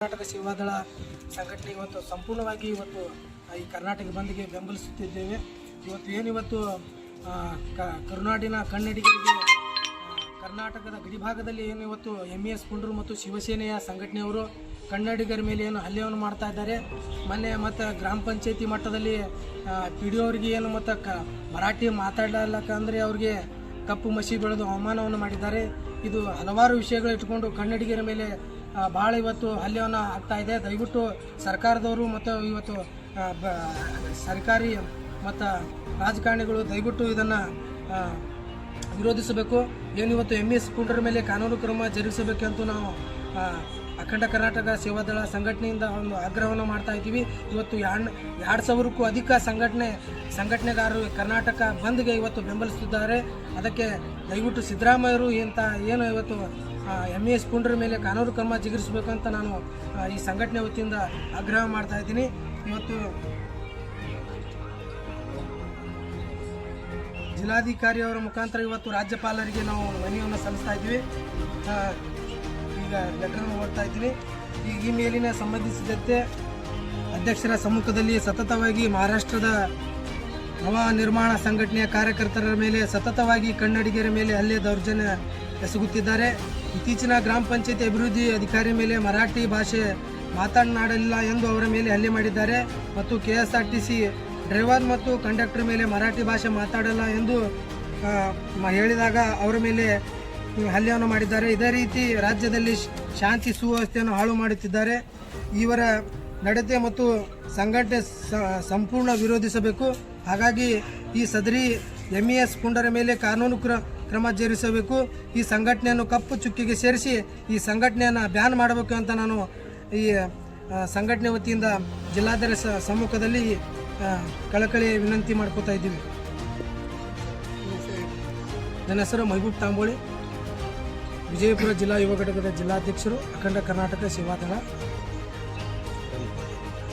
ಕರ್ನಾಟಕ ಸೇವಾದಳ ಸಂಘಟನೆ ಇವತ್ತು ಸಂಪೂರ್ಣವಾಗಿ ಇವತ್ತು ಈ ಕರ್ನಾಟಕ ಬಂದ್ಗೆ ಬೆಂಬಲಿಸುತ್ತಿದ್ದೇವೆ. ಇವತ್ತು ಏನಿವತ್ತು ಕರುನಾಡಿನ ಕನ್ನಡಿಗರಿಗೆ ಕರ್ನಾಟಕದ ಗಡಿಭಾಗದಲ್ಲಿ ಏನು ಇವತ್ತು ಎಂ ಎಸ್ ಕುಂಡ್ರು ಮತ್ತು ಶಿವಸೇನೆಯ ಸಂಘಟನೆಯವರು ಕನ್ನಡಿಗರ ಮೇಲೆ ಏನು ಹಲ್ಲೆಯನ್ನು ಮಾಡ್ತಾ ಇದ್ದಾರೆ. ಮೊನ್ನೆ ಮತ್ತು ಗ್ರಾಮ ಪಂಚಾಯತಿ ಮಟ್ಟದಲ್ಲಿ ಪಿ ಡಿ ಅವರಿಗೆ ಏನು ಮತ್ತು ಕ, ಮರಾಠಿ ಮಾತಾಡಲಕ್ಕಂದರೆ ಅವ್ರಿಗೆ ಕಪ್ಪು ಮಸಿ ಬೆಳೆದು ಅವಮಾನವನ್ನು ಮಾಡಿದ್ದಾರೆ. ಇದು ಹಲವಾರು ವಿಷಯಗಳು ಇಟ್ಕೊಂಡು ಕನ್ನಡಿಗರ ಮೇಲೆ ಭಾಳ ಇವತ್ತು ಹಲ್ಯವನ್ನು ಆಗ್ತಾ ಇದೆ. ದಯವಿಟ್ಟು ಸರ್ಕಾರದವರು ಮತ್ತು ಇವತ್ತು ಬ, ಸರ್ಕಾರಿ ಮತ್ತು ರಾಜಕಾರಣಿಗಳು ದಯವಿಟ್ಟು ಇದನ್ನು ವಿರೋಧಿಸಬೇಕು. ಏನಿವತ್ತು ಎಂ ಎಸ್ ಕುಂಡ್ರ ಮೇಲೆ ಕಾನೂನು ಕ್ರಮ ಜರುಗಿಸಬೇಕಂತೂ ನಾವು ಅಖಂಡ ಕರ್ನಾಟಕ ಸೇವಾದಳ ಸಂಘಟನೆಯಿಂದ ಒಂದು ಆಗ್ರಹವನ್ನು ಮಾಡ್ತಾ ಇದ್ದೀವಿ. ಇವತ್ತು ಎರಡು ಎರಡು ಸಾವಿರಕ್ಕೂ ಅಧಿಕ ಸಂಘಟನೆ, ಸಂಘಟನೆಗಾರರು ಕರ್ನಾಟಕ ಬಂದ್ಗೆ ಇವತ್ತು ಬೆಂಬಲಿಸುತ್ತಿದ್ದಾರೆ. ಅದಕ್ಕೆ ದಯವಿಟ್ಟು ಸಿದ್ದರಾಮಯ್ಯರು ಇಂಥ ಏನು ಇವತ್ತು ಎಂ ಎಸ್ ಪುಂಡ್ರ ಮೇಲೆ ಕಾನೂನು ಕ್ರಮ ಜಿಗಿರಿಸಬೇಕಂತ ನಾನು ಈ ಸಂಘಟನೆ ವತಿಯಿಂದ ಆಗ್ರಹ ಮಾಡ್ತಾ ಇದ್ದೀನಿ. ಇವತ್ತು ಜಿಲ್ಲಾಧಿಕಾರಿಯವರ ಮುಖಾಂತರ ಇವತ್ತು ರಾಜ್ಯಪಾಲರಿಗೆ ನಾವು ಮನವಿಯನ್ನು ಸಲ್ಲಿಸ್ತಾ ಇದ್ದೀವಿ. ಈಗ ಲೆಟರ್ ಓದ್ತಾ ಇದ್ದೀನಿ. ಈ ಈ ಮೇಲಿನ ಸಂಬಂಧಿಸಿದಂತೆ ಅಧ್ಯಕ್ಷರ ಸಮ್ಮುಖದಲ್ಲಿ ಸತತವಾಗಿ ಮಹಾರಾಷ್ಟ್ರದ ನವ ನಿರ್ಮಾಣ ಸಂಘಟನೆಯ ಕಾರ್ಯಕರ್ತರ ಮೇಲೆ ಸತತವಾಗಿ ಕನ್ನಡಿಗರ ಮೇಲೆ ಹಲ್ಲೆ ದೌರ್ಜನ್ಯ ಎಸಗುತ್ತಿದ್ದಾರೆ. ಇತ್ತೀಚಿನ ಗ್ರಾಮ ಪಂಚಾಯತಿ ಅಭಿವೃದ್ಧಿ ಅಧಿಕಾರಿ ಮೇಲೆ ಮರಾಠಿ ಭಾಷೆ ಮಾತನಾಡಲಿಲ್ಲ ಎಂದು ಅವರ ಮೇಲೆ ಹಲ್ಲೆ ಮಾಡಿದ್ದಾರೆ. ಮತ್ತು ಕೆ ಡ್ರೈವರ್ ಮತ್ತು ಕಂಡಕ್ಟರ್ ಮೇಲೆ ಮರಾಠಿ ಭಾಷೆ ಮಾತಾಡಲ್ಲ ಎಂದು ಹೇಳಿದಾಗ ಅವರ ಮೇಲೆ ಹಲ್ಲೆಯನ್ನು ಮಾಡಿದ್ದಾರೆ. ಇದೇ ರೀತಿ ರಾಜ್ಯದಲ್ಲಿ ಶಾಂತಿ ಸುವ್ಯವಸ್ಥೆಯನ್ನು ಹಾಳು ಮಾಡುತ್ತಿದ್ದಾರೆ. ಇವರ ನಡತೆ ಮತ್ತು ಸಂಘಟನೆ ಸಂಪೂರ್ಣ ವಿರೋಧಿಸಬೇಕು. ಹಾಗಾಗಿ ಈ ಸದರಿ ಎಂ ಎಸ್ ಪುಂಡರ ಮೇಲೆ ಕಾನೂನು ಕ್ರ ಕ್ರಮ ಜರುಗಿಸಬೇಕು. ಈ ಸಂಘಟನೆಯನ್ನು ಕಪ್ಪು ಚುಕ್ಕಿಗೆ ಸೇರಿಸಿ ಈ ಸಂಘಟನೆಯನ್ನು ಬ್ಯಾನ್ ಮಾಡಬೇಕು ಅಂತ ನಾನು ಈ ಸಂಘಟನೆ ವತಿಯಿಂದ ಜಿಲ್ಲಾಧಿಕಾರಿ ಸ- ಸಮ್ಮುಖದಲ್ಲಿ ಕಳಕಳಿ ವಿನಂತಿ ಮಾಡ್ಕೋತಾ ಇದ್ದೀವಿ. ನನ್ನ ಹೆಸರು ಮಹಬೂಬ್ ತಾಂಬೋಳಿ. ವಿಜಯಪುರ ಜಿಲ್ಲಾ ಯುವ ಘಟಕದ ಜಿಲ್ಲಾಧ್ಯಕ್ಷರು, ಅಖಂಡ ಕರ್ನಾಟಕ ಸೇವಾದಳ.